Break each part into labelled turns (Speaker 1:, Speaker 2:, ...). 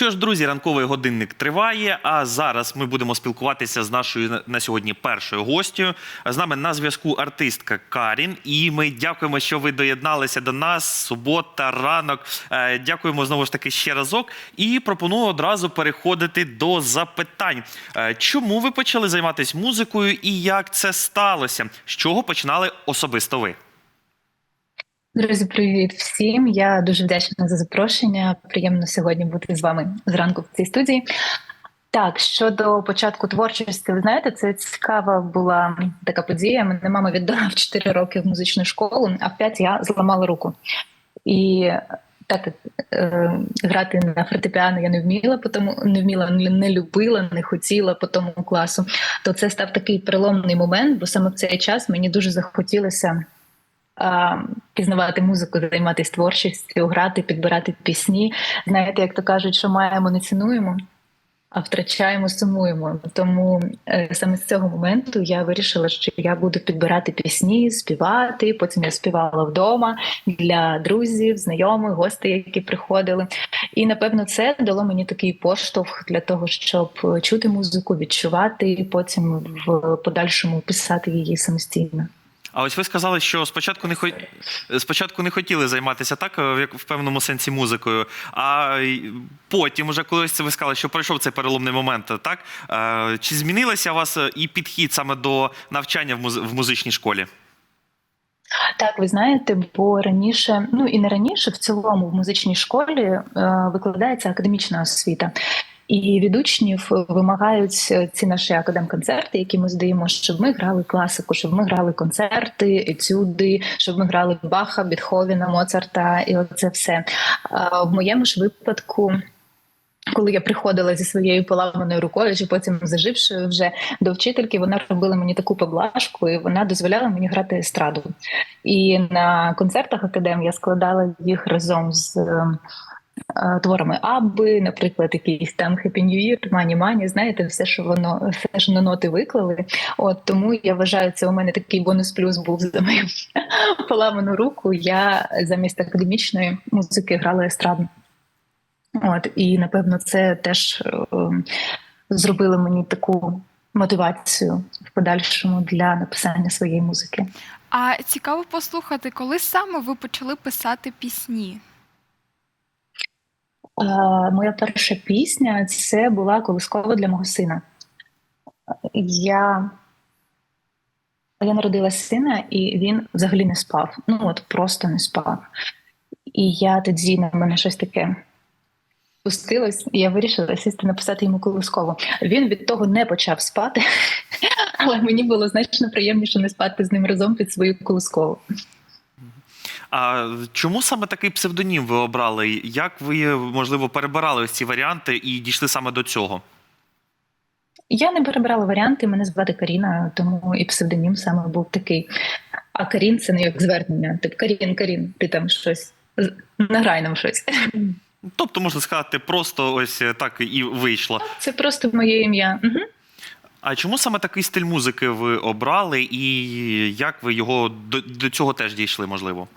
Speaker 1: Що ж, друзі, ранковий годинник триває. А зараз ми будемо спілкуватися з нашою на- сьогодні першою гостю. З нами на зв'язку артистка Карін. І ми дякуємо, що ви доєдналися до нас. Субота, ранок. Е, Дякуємо знову ж таки ще разок. І пропоную одразу переходити до запитань. Е, Чому ви почали займатися музикою і як це сталося? З чого починали особисто ви?
Speaker 2: Друзі, привіт всім! Я дуже вдячна за запрошення. Приємно сьогодні бути з вами зранку в цій студії. Так, щодо початку творчості, ви знаєте, це цікава була така подія. Мене мама віддала в 4 роки в музичну школу, а в 5 я зламала руку. І так е, грати на фортепіано я не вміла, тому не вміла, не любила, не хотіла по тому класу. То це став такий переломний момент, бо саме в цей час мені дуже захотілося пізнавати музику, займатися творчістю, грати, підбирати пісні. Знаєте, як то кажуть, що маємо, не цінуємо, а втрачаємо, сумуємо. Тому е, саме з цього моменту я вирішила, що я буду підбирати пісні, співати. Потім я співала вдома для друзів, знайомих, гостей, які приходили. І напевно це дало мені такий поштовх для того, щоб чути музику, відчувати, і потім в подальшому писати її самостійно.
Speaker 1: А ось ви сказали, що спочатку не хо... спочатку не хотіли займатися так, е, в певному сенсі музикою. А потім, уже колись ви сказали, що пройшов цей переломний момент, так? Е, Чи змінилося у вас е, і підхід саме до навчання в музичній школі?
Speaker 2: Так, ви знаєте, бо раніше, ну і не раніше, в цілому в музичній школі е, викладається академічна освіта. І від учнів вимагають ці наші академ-концерти, які ми здаємо, щоб ми грали класику, щоб ми грали концерти, етюди, щоб ми грали Баха, Бетховена, Моцарта, і оце все. В моєму ж випадку. Коли я приходила зі своєю поламаною рукою, чи потім зажившою вже до вчительки, вона робила мені таку поблажку, і вона дозволяла мені грати естраду. І на концертах академ я складала їх разом з е, творами Абби, наприклад, якийсь там Happy New Year, Мані Мані, знаєте, все, що воно все ж на ноти виклали. От тому я вважаю, це у мене такий бонус плюс був за мою поламану руку. Я замість академічної музики грала естрадну. От і напевно це теж е, зробило мені таку мотивацію в подальшому для написання своєї музики.
Speaker 3: А цікаво послухати, коли саме ви почали писати пісні?
Speaker 2: Моя перша пісня це була колискова для мого сина. Я, я народила сина, і він взагалі не спав. Ну от просто не спав. І я тоді на мене щось таке спустилось, і я вирішила сісти написати йому колискову. Він від того не почав спати, але мені було значно приємніше не спати з ним разом під свою колискову.
Speaker 1: А чому саме такий псевдонім ви обрали? Як ви, можливо, перебирали ось ці варіанти і дійшли саме до цього?
Speaker 2: Я не перебирала варіанти, мене звати Каріна, тому і псевдонім саме був такий. А Карін це не як звернення. Тип Карін, Карін, ти там щось награй нам щось.
Speaker 1: Тобто, можна сказати, просто ось так і вийшло.
Speaker 2: Це просто моє ім'я. Угу.
Speaker 1: А чому саме такий стиль музики ви обрали, і як ви його до, до цього теж дійшли, можливо?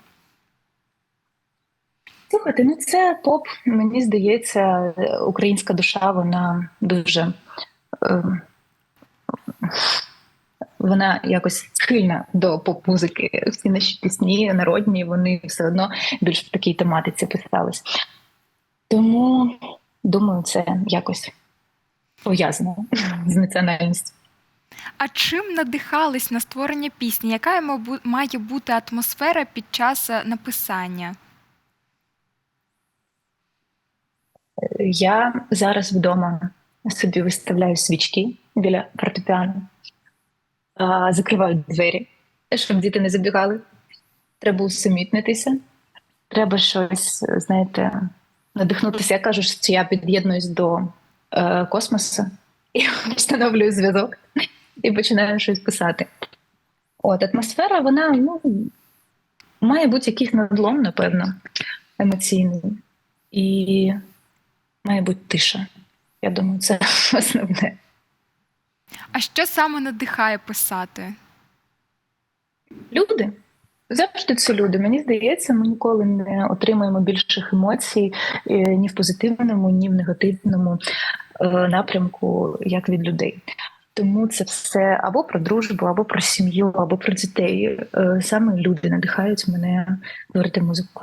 Speaker 2: Слухайте, ну це поп. Мені здається, українська душа, вона дуже. Е, вона якось схильна до поп-музики. Всі наші пісні народні, вони все одно більш в такій тематиці писались. Тому думаю, це якось пов'язано з національністю.
Speaker 3: А чим надихались на створення пісні? Яка має бути атмосфера під час е, написання?
Speaker 2: Я зараз вдома собі виставляю свічки біля фортепіано, закриваю двері, щоб діти не забігали. Треба усамітнитися. Треба щось, знаєте, надихнутися. Я кажу, що я під'єднуюсь до е, космосу і встановлюю зв'язок і починаю щось писати. От атмосфера, вона ну, має бути якийсь надлом, напевно, емоційний. І має бути тиша. Я думаю, це основне.
Speaker 3: А що саме надихає писати?
Speaker 2: Люди. Завжди це люди. Мені здається, ми ніколи не отримаємо більших емоцій е, ні в позитивному, ні в негативному е, напрямку, як від людей. Тому це все або про дружбу, або про сім'ю, або про дітей. Е, Саме люди надихають мене творити музику.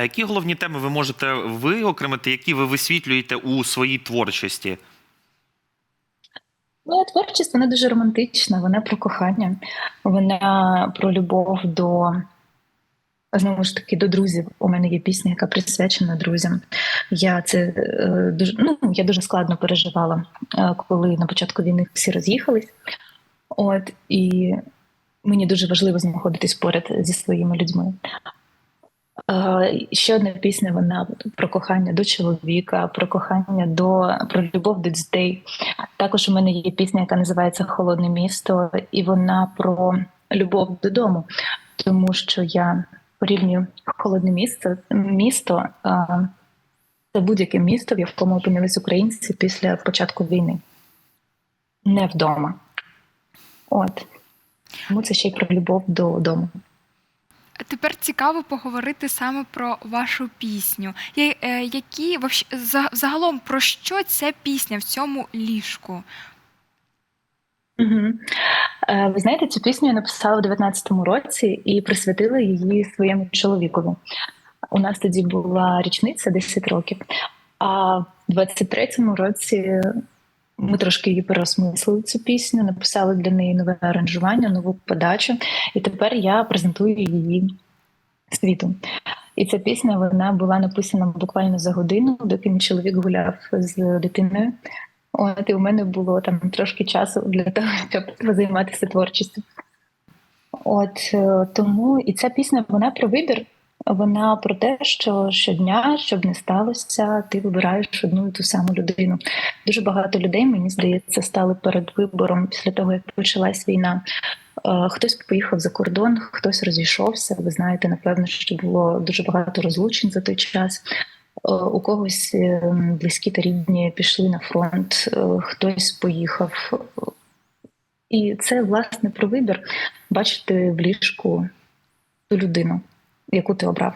Speaker 1: А які головні теми ви можете виокремити, які ви висвітлюєте у своїй творчості?
Speaker 2: Моя творчість вона дуже романтична, вона про кохання, вона про любов до знову ж таки до друзів. У мене є пісня, яка присвячена друзям. Я це е, дуже ну я дуже складно переживала, е, коли на початку війни всі роз'їхались. От і мені дуже важливо знаходитись поряд зі своїми людьми. Е, Ще одна пісня вона про кохання до чоловіка, про кохання до про любов до дітей. Також у мене є пісня, яка називається Холодне місто, і вона про любов додому, тому що я порівнюю холодне місто місто. Це будь-яке місто, в якому опинились українці після початку війни, не вдома. От тому це ще й про любов додому.
Speaker 3: Тепер цікаво поговорити саме про вашу пісню. Е, Які за- загалом про що ця пісня в цьому ліжку?
Speaker 2: Угу. Ви знаєте, цю пісню я написала в 19-му році і присвятила її своєму чоловікові. У нас тоді була річниця 10 років, а в 23-му році ми трошки її переосмислили цю пісню, написали для неї нове аранжування, нову подачу, і тепер я презентую її світу. І ця пісня вона була написана буквально за годину, доки мій чоловік гуляв з дитиною. От і у мене було там трошки часу для того, щоб займатися творчістю. От е, тому і ця пісня вона про вибір. Вона про те, що щодня, щоб не сталося, ти вибираєш одну і ту саму людину. Дуже багато людей, мені здається, стали перед вибором після того, як почалась війна. Е, Хтось поїхав за кордон, хтось розійшовся. Ви знаєте, напевно, що було дуже багато розлучень за той час. Е, У когось е, близькі та рідні пішли на фронт, хтось поїхав. І це власне про вибір бачити в ліжку ту людину, яку ти обрав.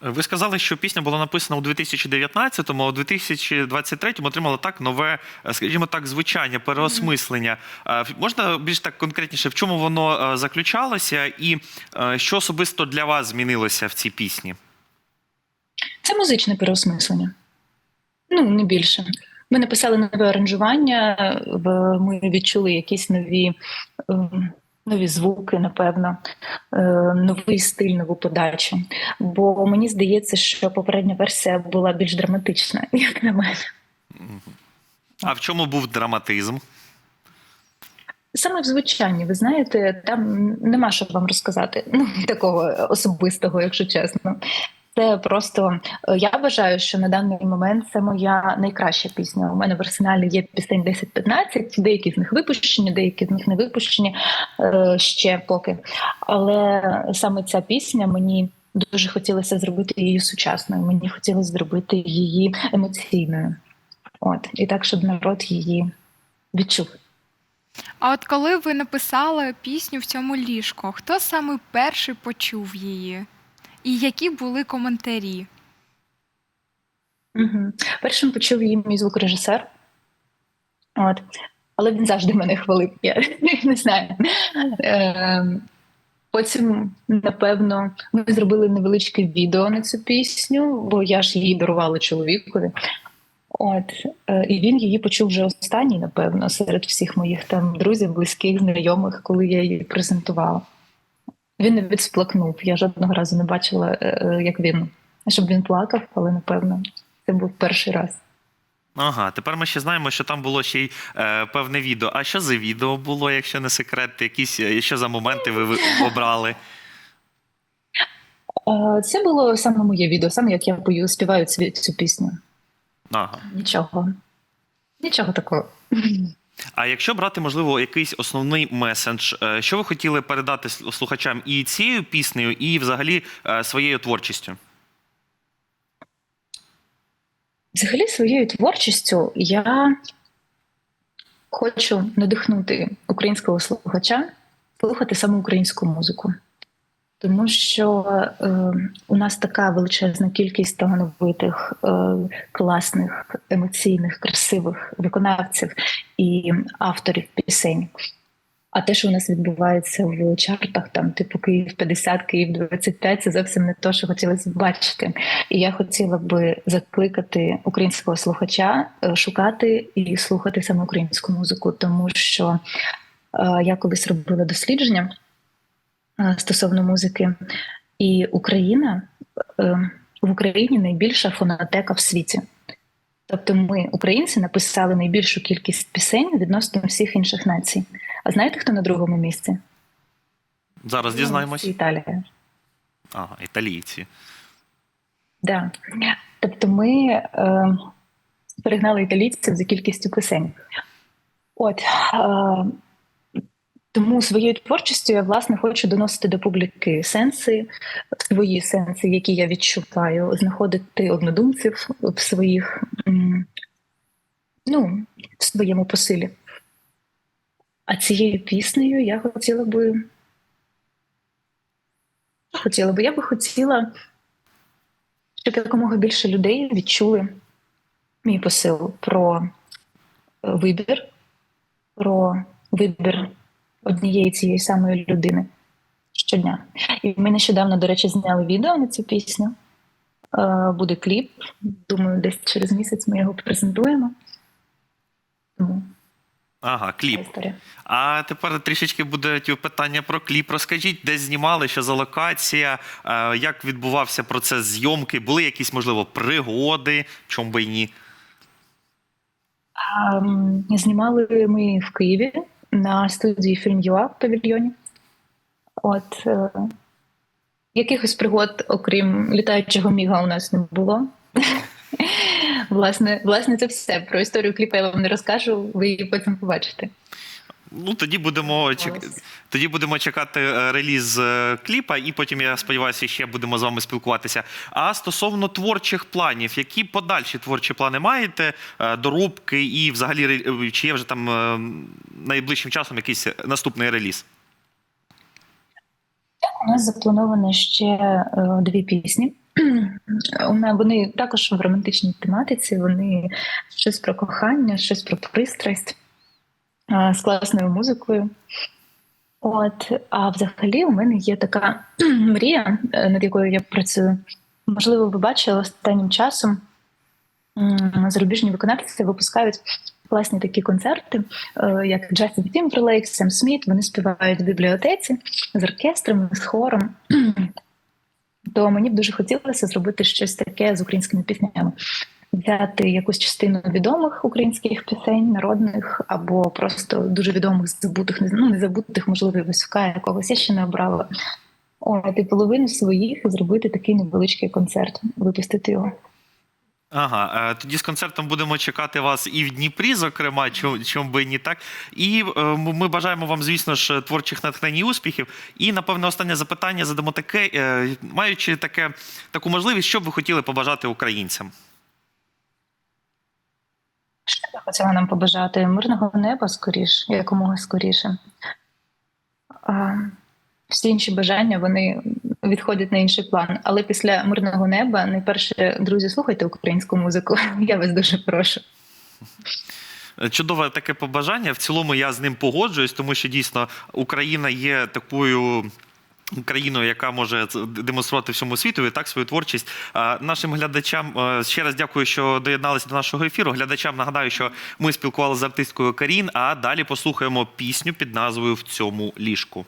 Speaker 1: Ви сказали, що пісня була написана у 2019-му, а у 2023-му отримала так нове, е, скажімо так, звучання, переосмислення. Е, Можна більш так конкретніше, в чому воно е, заключалося, і що особисто для вас змінилося в цій пісні?
Speaker 2: Це музичне переосмислення. Ну, не більше. Ми написали нове аранжування, ми відчули якісь нові, ем, нові звуки, напевно, е, новий стиль, нову подачу. Бо мені здається, що попередня версія була більш драматична, як на мене.
Speaker 1: А в чому був драматизм?
Speaker 2: Саме в звучанні, ви знаєте, там нема що вам розказати. Ну такого особистого, якщо чесно. Це просто е, я вважаю, що на даний момент це моя найкраща пісня. У мене в арсеналі є пісень 10-15, деякі з них випущені, деякі з них не випущені е, ще поки. Але саме ця пісня мені дуже хотілося зробити її сучасною. Мені хотілося зробити її емоційною. От і так, щоб народ її відчув.
Speaker 3: А от коли ви написали пісню в цьому ліжку, хто саме перший почув її? І які були коментарі?
Speaker 2: Угу. Першим почув її мій звукорежисер. От. Але він завжди мене хвалив. Я не знаю. Ем, Потім, напевно, ми зробили невеличке відео на цю пісню, бо я ж її дарувала чоловікові. От, е, і він її почув вже останній, напевно, серед всіх моїх там друзів, близьких, знайомих, коли я її презентувала. Він не відсплакнув. Я жодного разу не бачила, е, е, як він, щоб він плакав, але напевно це був перший раз.
Speaker 1: Ага, тепер ми ще знаємо, що там було ще й е, певне відео. А що за відео було, якщо не секрет? Якісь е, що за моменти ви обрали?
Speaker 2: Це було саме моє відео, саме як я пою, співаю цю, цю пісню.
Speaker 1: Ага.
Speaker 2: Нічого. Нічого такого.
Speaker 1: А якщо брати, можливо, якийсь основний месендж, е, що ви хотіли передати слухачам і цією піснею, і взагалі е, своєю творчістю?
Speaker 2: Взагалі, своєю творчістю я хочу надихнути українського слухача слухати саме українську музику. Тому що е, у нас така величезна кількість талановитих, е, класних, емоційних, красивих виконавців і авторів пісень. А те, що у нас відбувається в чартах, там типу Київ 50, Київ 25, це зовсім не те, що хотілося б бачити. І я хотіла би закликати українського слухача е, шукати і слухати саме українську музику, тому що е, я колись робила дослідження стосовно музики, і Україна е, в Україні найбільша фонотека в світі. Тобто, ми, українці, написали найбільшу кількість пісень відносно всіх інших націй. А знаєте, хто на другому місці?
Speaker 1: Зараз дізнаємось.
Speaker 2: Це Італія.
Speaker 1: Ага, італійці.
Speaker 2: Да. Тобто ми е, перегнали італійців за кількістю пісень. От е, тому своєю творчістю я власне хочу доносити до публіки сенси, свої сенси, які я відчуваю, знаходити однодумців в своїх ну, в своєму посилі. А цією піснею я хотіла би. Хотіла би, я би хотіла щоб якомога більше людей відчули мій посил про вибір, про вибір однієї цієї самої людини щодня. І ми нещодавно, до речі, зняли відео на цю пісню. Е, Буде кліп. Думаю, десь через місяць ми його презентуємо. Тому
Speaker 1: Ага, кліп. А тепер трішечки буде питання про кліп. Розкажіть, де знімали, що за локація, е, як відбувався процес зйомки, були якісь, можливо, пригоди, чому би і ні.
Speaker 2: Знімали ми в Києві на студії Фільм ЮА в павільйоні. От е, якихось пригод, окрім літаючого міга, у нас не було. Власне, власне, це все. Про історію кліпа я вам не розкажу, ви її потім побачите.
Speaker 1: Ну, тоді будемо, чек... Тоді будемо чекати е, реліз е, кліпа, і потім, я сподіваюся, ще будемо з вами спілкуватися. А стосовно творчих планів, які подальші творчі плани маєте, Е, доробки і взагалі чи є вже там найближчим часом якийсь наступний реліз?
Speaker 2: У нас заплановано ще дві пісні. Вони також в романтичній тематиці. Вони щось про кохання, щось про пристрасть з класною музикою. От, а взагалі, у мене є така мрія, е, над якою я працюю. Можливо, ви бачили останнім часом зарубіжні виконавці випускають класні такі концерти, е, як Джастін Тімберлейк, Сем Сміт. Вони співають в бібліотеці з оркестром, з хором. То мені б дуже хотілося зробити щось таке з українськими піснями. Взяти якусь частину відомих українських пісень, народних або просто дуже відомих забутих, ну не забутих, можливо, Васюка якогось я ще не обрала. От, і половину своїх зробити такий невеличкий концерт, випустити його.
Speaker 1: Ага, е, тоді з концертом будемо чекати вас і в Дніпрі, зокрема, чому, чому би і не так. І е, ми бажаємо вам, звісно ж, творчих натхнень і успіхів. І, напевно, останнє запитання задамо таке, е, маючи таке, таку можливість, що б ви хотіли побажати українцям?
Speaker 2: Я хотіла нам побажати? Мирного неба скоріш, якомога скоріше. А, всі інші бажання вони відходять на інший план. Але після мирного неба найперше, друзі, слухайте українську музику. Я вас дуже прошу.
Speaker 1: Чудове таке побажання. В цілому я з ним погоджуюсь, тому що дійсно Україна є такою. Країною, яка може демонструвати всьому світу і так свою творчість. Нашим глядачам е, ще раз дякую, що доєдналися до нашого ефіру. Глядачам нагадаю, що ми спілкувалися з артисткою Карін, а далі послухаємо пісню під назвою В цьому ліжку.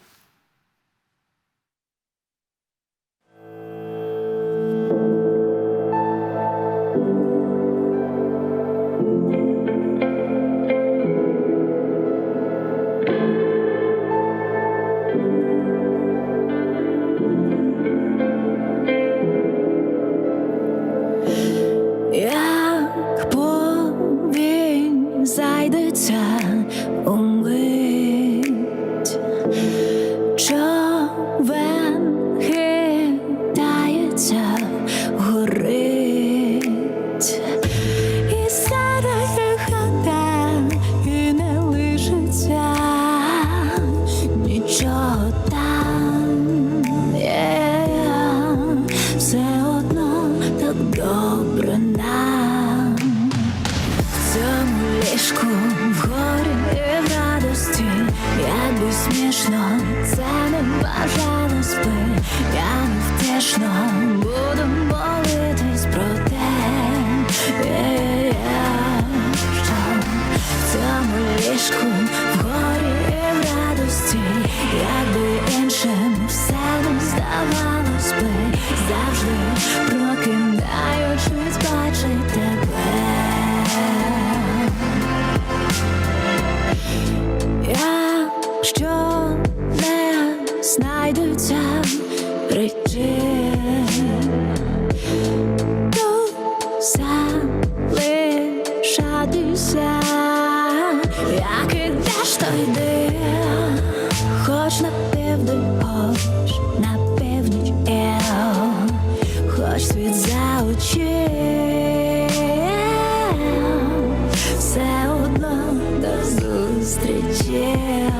Speaker 4: встрече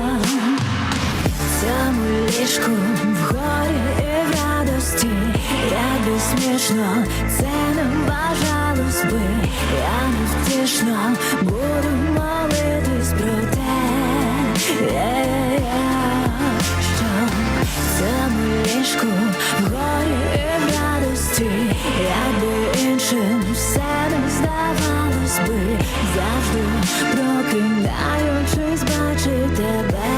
Speaker 4: Самую лишку в горе и в радости Рядом смешно, ценам, пожалуйста, бы Я невтешно буду молитись про те. Що саму лишку в горі і в радості. Якби іншим все не здавалось би. Завжди Când ai un ce-ți place de
Speaker 5: bea